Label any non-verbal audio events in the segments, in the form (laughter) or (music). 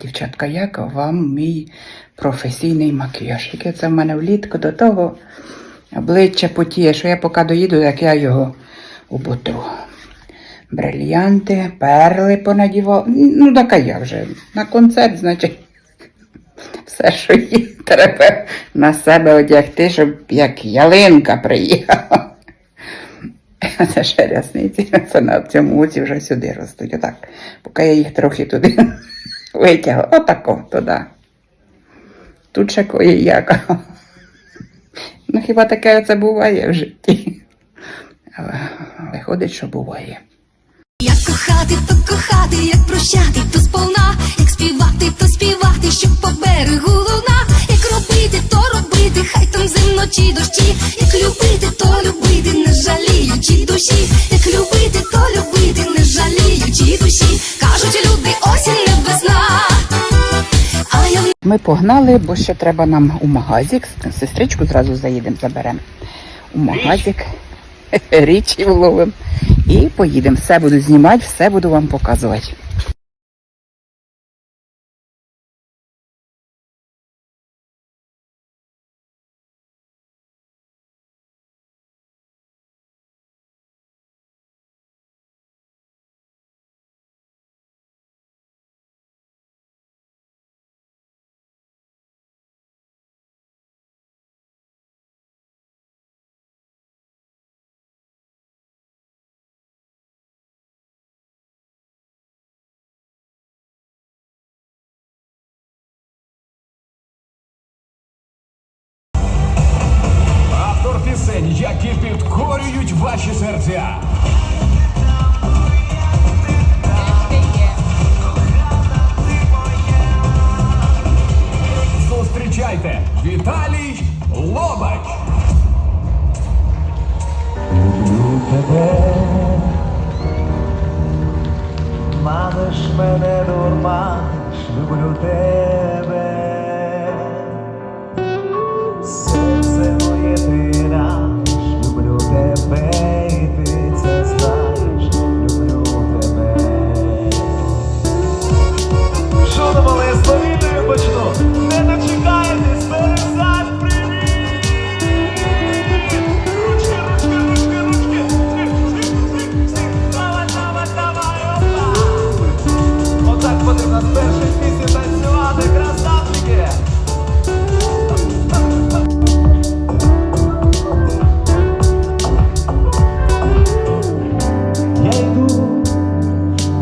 дівчатка, як вам мій професійний макіяж? Яке це в мене влітку до того обличчя потіє, що я поки доїду, як я його уботру. Брильянти, перли понадівав. Ну, така я вже. На концерт, значить, (laughs) все, що є, треба на себе одягти, щоб як ялинка приїхала. Це ще рясниці. Це на цьому оці вже сюди ростуть. Отак. Поки я їх трохи туди витягла. Отако туди. Тут ще кої як. Ну хіба таке це буває в житті? Але Виходить, що буває. Як кохати, то кохати, як прощати, то сповна, як співати, то співати, щоб по берегу луна, як робити, то робити, хай там зимно чи дощі, як любити, то любити, не жаліючи душі, як любити, то любити, не жаліючи душі. Кажуть люди, осінь не весна. А я Ми погнали, бо ще треба нам у магазик. Сестричку зразу заїдемо, заберемо. У магазик. (laughs) Річі вловимо. І поїдемо. Все буду знімати, все буду вам показувати. Підкорюють ваші серця. Зустрічайте Віталій Лобач. Люблю тебе, маниш мене дурманиш, люблю тебе.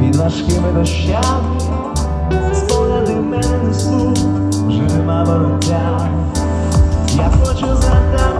Під важкими дощами, спогади в мене несуть, вже нема. Я хочу за твої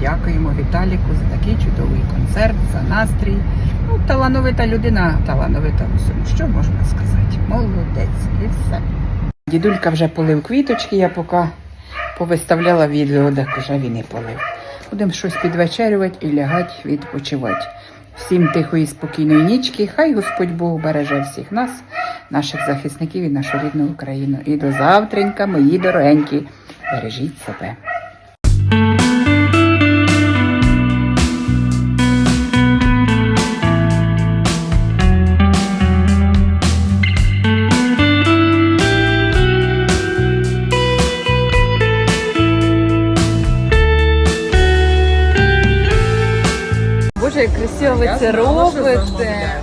дякуємо Віталіку за такий чудовий концерт, за настрій. Ну, талановита людина, талановита в. Що можна сказати? Молодець і все. Дідулька вже полив квіточки, я поки повиставляла відео, так уже він і полив. Будемо щось підвечерювати і лягати відпочивати. Всім тихої, спокійної нічки. Хай Господь Бог береже всіх нас, наших захисників і нашу рідну Україну. І до завтренька, мої дорогенькі. Бережіть себе. Як ви це робите.